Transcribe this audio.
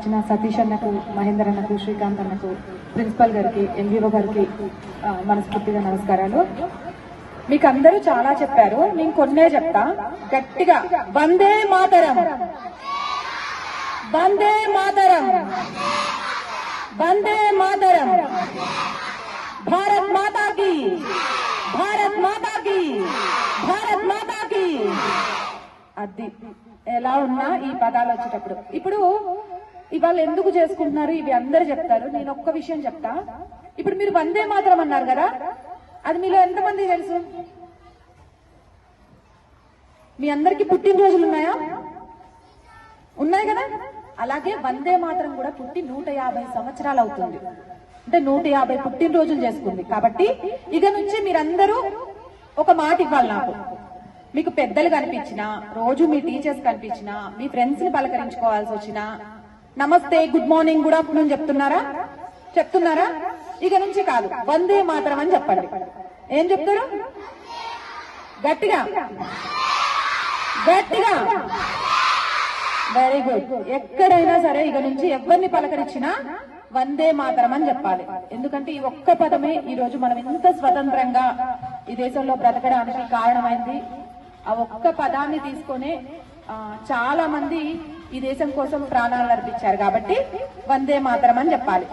ఇచ్చిన సతీష్ అన్నకు మహేందర్ అన్నకు శ్రీకాంత్ అన్నకు ప్రిన్సిపల్ గారికి ఎంవీఓ గారికి మనస్ఫూర్తిగా నమస్కారాలు. మీకు అందరూ చాలా చెప్పారు నేను కొన్నే చెప్తా. గట్టిగా వందే మాతరం. వందే మాతరం. వందే మాతరం. భారత్ మాతా భారత్ మాతాకి భారత్ మాతాకి అది ఎలా ఉన్నా ఈ పదాలు వచ్చేటప్పుడు. ఇప్పుడు ఇవాళ ఎందుకు చేసుకుంటున్నారు? ఇవి అందరు చెప్తారు. నేను ఒక్క విషయం చెప్తా. ఇప్పుడు మీరు వందే మాత్రం అన్నారు కదా? అది మీలో ఎంతమంది తెలుసు? మీ అందరికి పుట్టినరోజులు ఉన్నాయా? ఉన్నాయి కదా? అలాగే వందే మాత్రం కూడా పుట్టి నూట యాభై సంవత్సరాలు అవుతుంది. అంటే నూట యాభై పుట్టినరోజులు చేసుకుంది. కాబట్టి ఇక నుంచి మీరందరూ ఒక మాట ఇవ్వాలి నాకు. మీకు పెద్దలు కనిపించినా రోజు మీ టీచర్స్ కనిపించినా మీ ఫ్రెండ్స్ని పలకరించుకోవాల్సి వచ్చినా నమస్తే గుడ్ మార్నింగ్ గుడ్ ఆఫ్టర్నూన్ చెప్తున్నారా? చెప్తున్నారా? ఇక నుంచి కాదు వందే మాత్రం అని చెప్పండి. ఏం చెప్తారు? గట్టిగా. గట్టిగా. వెరీ గుడ్ ఎక్కడైనా సరే ఇక నుంచి ఎవరిని పలకరించినా వందే మాతరం అని చెప్పాలి. ఎందుకంటే ఈ ఒక్క పదమే ఈ రోజు మనం ఎంత స్వతంత్రంగా ఈ దేశంలో బ్రతకడానికి కారణమైంది. ఆ ఒక్క పదాన్ని తీసుకొనే చాలా మంది ఈ దేశం కోసం ప్రాణాలు అర్పించారు కాబట్టి వందే మాత్రం అని చెప్పాలి.